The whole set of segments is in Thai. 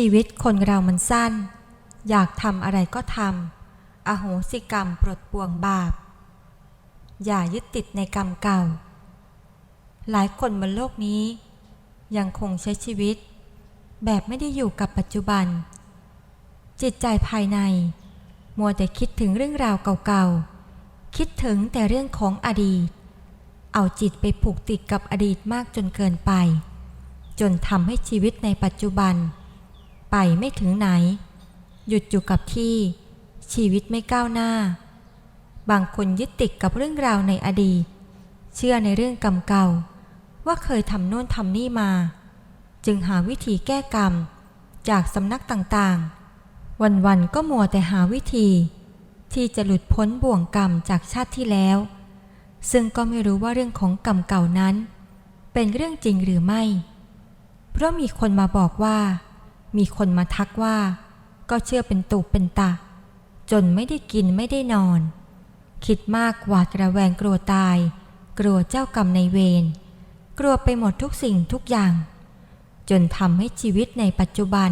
ชีวิตคนเรามันสั้น อยากทำอะไรก็ทำอโหสิกรรมปลดปวงบาป อย่ายึดติดในกรรมเก่า หลายคนบนโลกนี้ ยังคงใช้ชีวิต แบบไม่ได้อยู่กับปัจจุบัน จิตใจภายใน มัวแต่คิดถึงเรื่องราวเก่าๆ คิดถึงแต่เรื่องของอดีต เอาจิตไปผูกติดกับอดีตมากจนเกินไป จนทำให้ชีวิตในปัจจุบัน ไปไม่ถึงไหน หยุดอยู่กับที่ ชีวิตไม่ก้าวหน้า บางคนยึดติดกับเรื่องราวในอดีต เชื่อในเรื่องกรรมเก่า ว่าเคยทำโน่นทำนี่มา จึงหาวิธีแก้กรรม จากสำนักต่างๆ วันๆก็มัวแต่หาวิธี ที่จะหลุดพ้นบ่วงกรรมจากชาติที่แล้ว ซึ่งก็ไม่รู้ว่าเรื่องของกรรมเก่านั้น เป็นเรื่องจริงหรือไม่ เพราะมีคนมาบอกว่า มีคนมาทักว่า ก็เชื่อเป็นตุเป็นตะ จนไม่ได้กินไม่ได้นอน คิดมากหวาดระแวงกลัวตาย กลัวเจ้ากรรมในเวร กลัวไปหมดทุกสิ่งทุกอย่าง จนทำให้ชีวิตในปัจจุบัน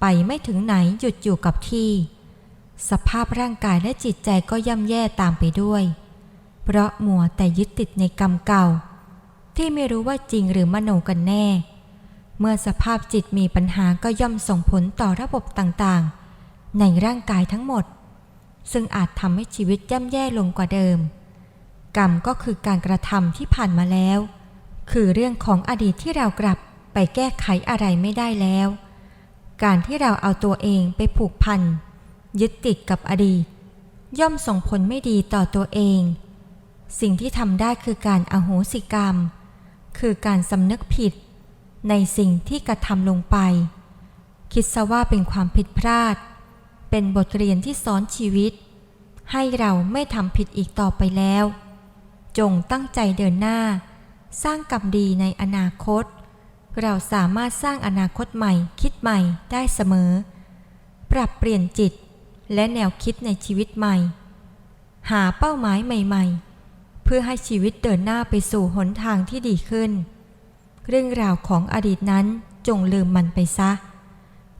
ไปไม่ถึงไหนหยุดอยู่กับที่ สภาพร่างกายและจิตใจก็ย่ำแย่ตามไปด้วย เพราะมัวแต่ยึดติดในกรรมเก่า ที่ไม่รู้ว่าจริงหรือมโนกันแน่ เมื่อสภาพจิตมีปัญหาก็ย่อมส่งผลต่อระบบต่างๆ ในร่างกายทั้งหมด ซึ่งอาจทำให้ชีวิตย่ำแย่ลงกว่าเดิม กรรมก็คือการกระทำที่ผ่านมาแล้ว คือเรื่องของอดีตที่เรากลับไปแก้ไขอะไรไม่ได้แล้ว การที่เราเอาตัวเองไปผูกพัน ยึดติดกับอดีต ย่อมส่งผลไม่ดีต่อตัวเอง สิ่งที่ทำได้คือการอโหสิกรรม คือการสำนึกผิด ในสิ่งที่กระทำลงไป คิดซะว่าเป็นความผิดพลาด เป็นบทเรียนที่สอนชีวิต ให้เราไม่ทำผิดอีกต่อไปแล้ว จงตั้งใจเดินหน้า สร้างกรรมดีในอนาคต เราสามารถสร้างอนาคตใหม่คิดใหม่ได้เสมอ ปรับเปลี่ยนจิตและแนวคิดในชีวิตใหม่ หาเป้าหมายใหม่ ๆ เพื่อให้ชีวิตเดินหน้าไปสู่หนทางที่ดีขึ้น เรื่องราวของอดีตนั้นจงลืมมันไปซะ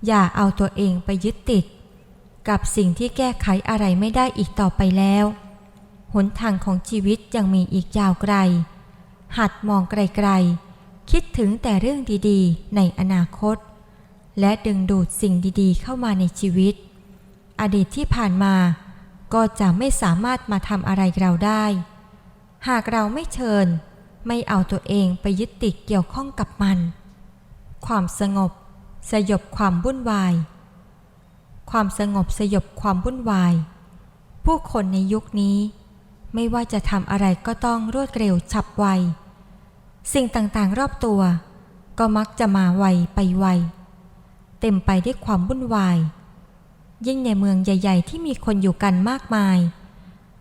อย่าเอาตัวเองไปยึดติด กับสิ่งที่แก้ไขอะไรไม่ได้อีกต่อไปแล้ว หนทางของชีวิตยังมีอีกยาวไกล หัดมองไกลๆ คิดถึงแต่เรื่องดีๆ ในอนาคต และดึงดูดสิ่งดีๆ เข้ามาในชีวิต อดีตที่ผ่านมาก็จะไม่สามารถมาทำอะไรเราได้ หากเราไม่เชิญ ไม่เอาตัวเองไปยึดติดเกี่ยวข้องกับมัน ความสงบ สยบความวุ่นวาย ความสงบสยบความวุ่นวาย ผู้คนในยุคนี้ ไม่ว่าจะทำอะไรก็ต้องรวดเร็วฉับไว สิ่งต่างๆรอบตัว ก็มักจะมาไวไปไว เต็มไปด้วยความวุ่นวาย ยิ่งในเมืองใหญ่ ๆ ที่มีคนอยู่กันมากมาย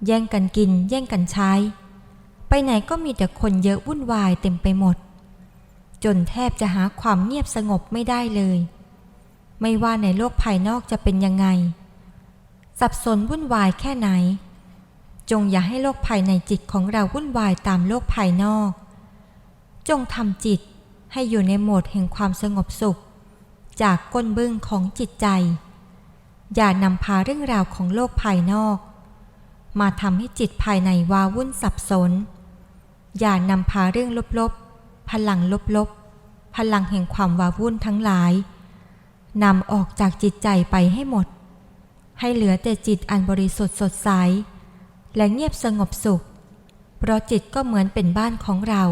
แย่งกันกิน แย่งกันใช้ ไปไหนก็มีแต่คนเยอะวุ่นวายเต็มไปหมด จนแทบจะหาความเงียบสงบไม่ได้เลย ไม่ว่าในโลกภายนอกจะเป็นยังไง สับสนวุ่นวายแค่ไหน จงอย่าให้โลกภายในจิตของเราวุ่นวายตามโลกภายนอก จงทำจิตให้อยู่ในโหมดแห่งความสงบสุข จากก้นบึ้งของจิตใจ อย่านำพาเรื่องราวของโลกภายนอก มาทำให้จิตภายในวาวุ่นสับสน อย่านำพาเรื่องลบๆ พลังลบๆ พลังแห่งความวาวุ่นทั้งหลายนำออกจากจิตใจไปให้หมด ให้เหลือแต่จิตอันบริสุทธิ์สดใส และเงียบสงบสุข เพราะจิตก็เหมือนเป็นบ้านของเรา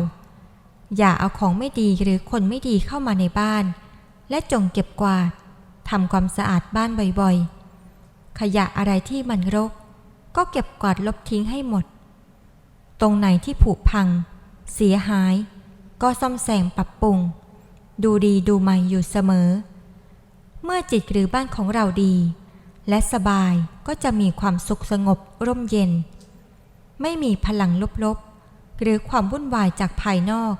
อย่าเอาของไม่ดีหรือคนไม่ดีเข้ามาในบ้าน และจงเก็บกวาดทำความสะอาดบ้านบ่อยๆ ขยะอะไรที่มันรก ก็เก็บกวาดลบทิ้งให้หมด ตรงไหนที่ผุพัง เสียหาย ก็ซ่อมแซมปรับปรุง ดูดีดูใหม่อยู่เสมอ เมื่อจิตหรือบ้านของเราดี และสบายก็จะมีความสุขสงบร่มเย็น ไม่มีพลังลบๆ หรือความวุ่นวายจากภายนอก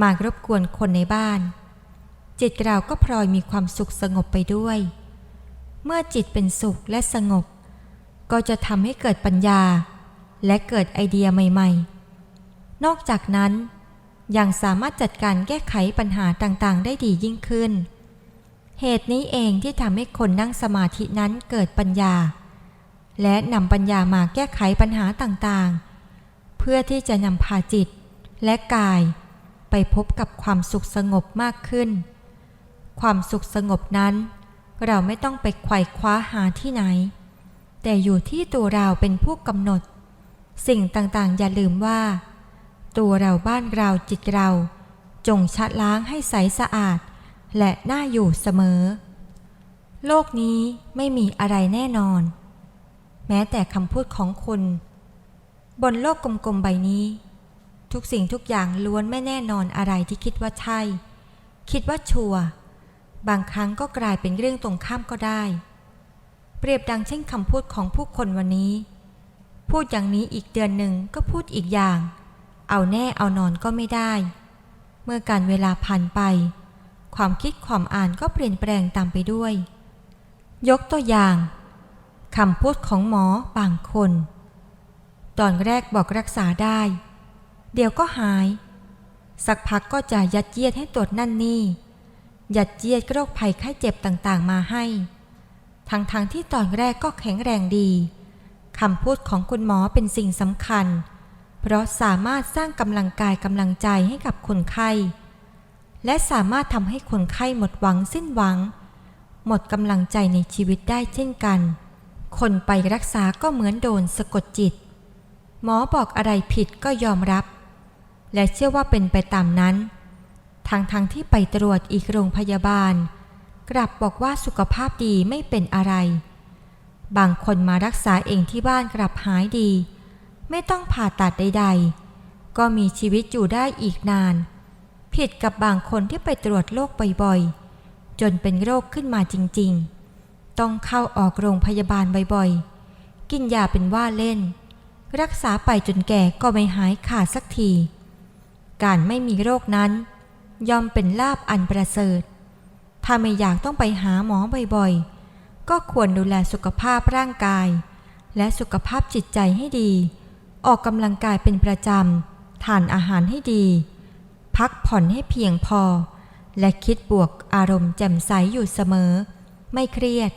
มารบกวนคนในบ้าน จิตเราก็พลอยมีความสุขสงบไปด้วย เมื่อจิตเป็นสุขและสงบ ก็จะทำให้เกิดปัญญา และเกิดไอเดียใหม่ๆ นอกจากนั้น ยังสามารถจัดการแก้ไขปัญหาต่างๆ ได้ดียิ่งขึ้น เหตุนี้เองที่ทำให้คนนั่งสมาธินั้นเกิดปัญญา และนำปัญญามาแก้ไขปัญหาต่างๆ เพื่อที่จะนำพาจิตและกายไปพบกับความสุขสงบมากขึ้น ความสุขสงบนั้น เราไม่ต้องไปไขว่คว้าหาที่ไหน แต่อยู่ที่ตัวเราเป็นผู้กำหนด สิ่งต่างๆ อย่าลืมว่า ตัวเราบ้านเราจิตเรา จงชะล้างให้ใสสะอาด และน่าอยู่เสมอ โลกนี้ไม่มีอะไรแน่นอน แม้แต่คำพูดของคนบนโลกกลมๆใบนี้ ทุกสิ่งทุกอย่างล้วนไม่แน่นอนอะไรที่คิดว่าใช่ คิดว่าชัวบางครั้งก็กลายเป็นเรื่องตรงข้ามก็ได้ เปรียบดังเช่นคำพูดของผู้คนวันนี้ พูดอย่างนี้อีกเดือนหนึ่งก็พูดอีกอย่าง เอาแน่เอานอนก็ไม่ได้ เมื่อการเวลาผ่านไป ความคิดความอ่านก็เปลี่ยนแปลงตามไปด้วย ยกตัวอย่างคำพูดของหมอบางคน ตอนแรกบอกรักษาได้ เดี๋ยวก็หาย สักพักก็จะยัดเยียดให้ตรวจนั่นนี่ ยัดเยียดโรคภัยไข้เจ็บต่างๆมาให้ ทั้งๆทที่ตอนแรกก็แข็งแรงดี คำพูดของคุณหมอเป็นสิ่งสำคัญ เพราะสามารถสร้างกำลังกายกำลังใจให้กับคนไข้ และสามารถทำให้คนไข้หมดหวังสิ้นหวัง หมดกำลังใจในชีวิตได้เช่นกัน คนไปรักษาก็เหมือนโดนสะกดจิต หมอบอกอะไรผิดก็ยอมรับ และเชื่อว่าเป็นไปตามนั้นทั้งๆทที่ไปตรวจอีกโรงพยาบาล กลับบอกว่าสุขภาพดีไม่เป็นอะไร บางคนมารักษาเองที่บ้านกลับหายดี ไม่ต้องผ่าตัดใด ๆ ก็มีชีวิตอยู่ได้อีกนาน ผิดกับบางคนที่ไปตรวจโรคบ่อยๆ จนเป็นโรคขึ้นมาจริงๆ ต้องเข้าออกโรงพยาบาลบ่อยๆ กินยาเป็นว่าเล่น รักษาไปจนแก่ก็ไม่หายขาดสักที การไม่มีโรคนั้น ย่อมเป็นลาบอันประเสริฐ ถ้าไม่อยากต้องไปหาหมอบ่อยๆ ก็ควรดูแลสุขภาพร่างกาย และสุขภาพจิตใจให้ดี ออกกำลังกายเป็นประจำ ทานอาหารให้ดี พักผ่อนให้เพียงพอ และคิดบวกอารมณ์แจ่มใสอยู่เสมอ ไม่เครียด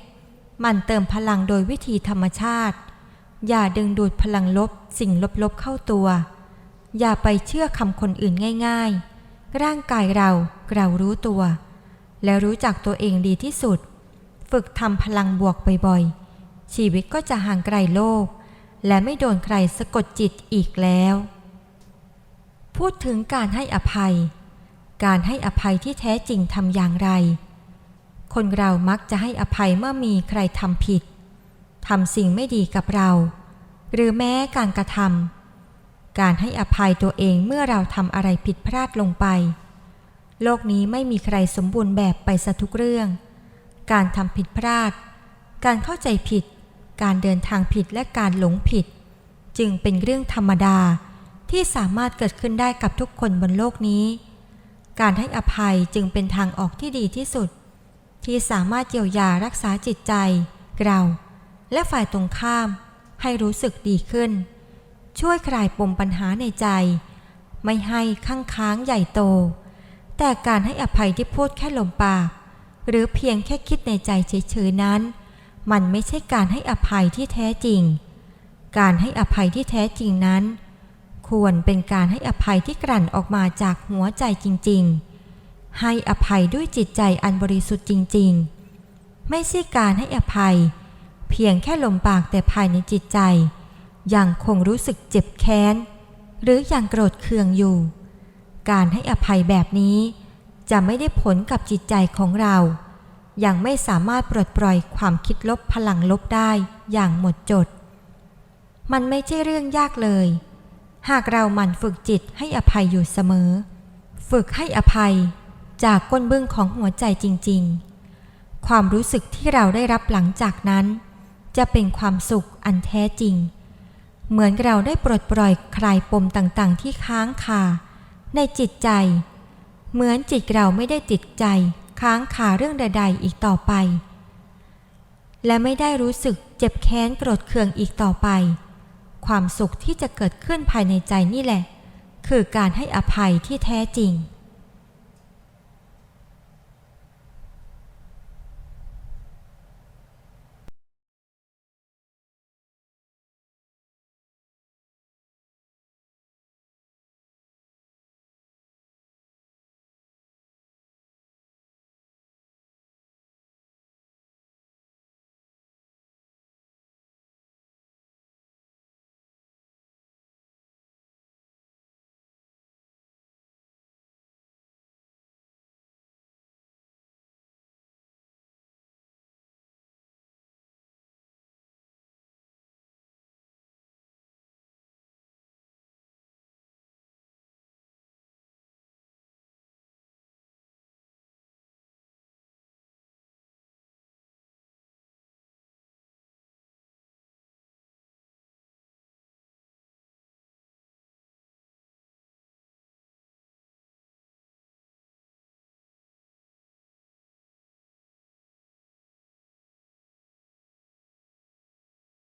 มันเติมพลังโดยวิธีธรรมชาติ อย่าดึงดูดพลังลบสิ่งลบๆเข้าตัว อย่าไปเชื่อคำคนอื่นง่าย ๆ ร่างกายเราเรารู้ตัว และรู้จักตัวเองดีที่สุด ฝึกทำพลังบวกบ่อยๆ ชีวิตก็จะห่างไกลโลก และไม่โดนใครสะกดจิตอีกแล้ว พูดถึงการให้อภัย การให้อภัยที่แท้จริงทำอย่างไร คนเรามักจะให้อภัยเมื่อมีใครทำผิดทำสิ่งไม่ดีกับเรา หรือแม้การกระทำการให้อภัยตัวเองเมื่อเราทำอะไรผิดพลาดลงไป โลกนี้ไม่มีใครสมบูรณ์แบบไปซะทุกเรื่อง การทำผิดพลาด การเข้าใจผิด การเดินทางผิดและการหลงผิด จึงเป็นเรื่องธรรมดาที่สามารถเกิดขึ้นได้กับทุกคนบนโลกนี้ การให้อภัยจึงเป็นทางออกที่ดีที่สุด ที่สามารถเยียวยารักษาจิตใจ เรา และฝ่ายตรงข้าม ให้รู้สึกดีขึ้น ช่วยคลายปมปัญหาในใจ ไม่ให้ข้างค้างใหญ่โต แต่การให้อภัยที่พูดแค่ลมปาก หรือเพียงแค่คิดในใจเฉยๆนั้น มันไม่ใช่การให้อภัยที่แท้จริง การให้อภัยที่แท้จริงนั้น ควรเป็นการให้อภัยที่กลั่นออกมาจากหัวใจจริง ๆ ให้อภัยด้วยจิตใจอันบริสุทธิ์จริง ๆ ไม่ใช่การให้อภัย เพียงแค่ลมปากแต่ภายในจิตใจ ยังคงรู้สึกเจ็บแค้น หรือยังโกรธเคืองอยู่ การให้อภัยแบบนี้ จะไม่ได้ผลกับจิตใจของเรา ยังไม่สามารถปลดปล่อยความคิดลบพลังลบได้อย่างหมดจด มันไม่ใช่เรื่องยากเลย หากเราหมั่นฝึกจิตให้อภัยอยู่เสมอ ฝึกให้อภัยจากก้นเบื้องของหัวใจจริง ๆ ความรู้สึกที่เราได้รับหลังจากนั้น จะเป็นความสุขอันแท้จริง เหมือนเราได้ปลดปล่อยคลายปมต่างๆ ที่ค้างคาในจิตใจ เหมือนจิตเราไม่ได้ติดใจค้างคาเรื่องใด ๆ อีกต่อไป และไม่ได้รู้สึกเจ็บแค้นโกรธเคืองอีกต่อไป ความสุขที่จะเกิดขึ้นภายในใจนี่แหละ คือการให้อภัยที่แท้จริง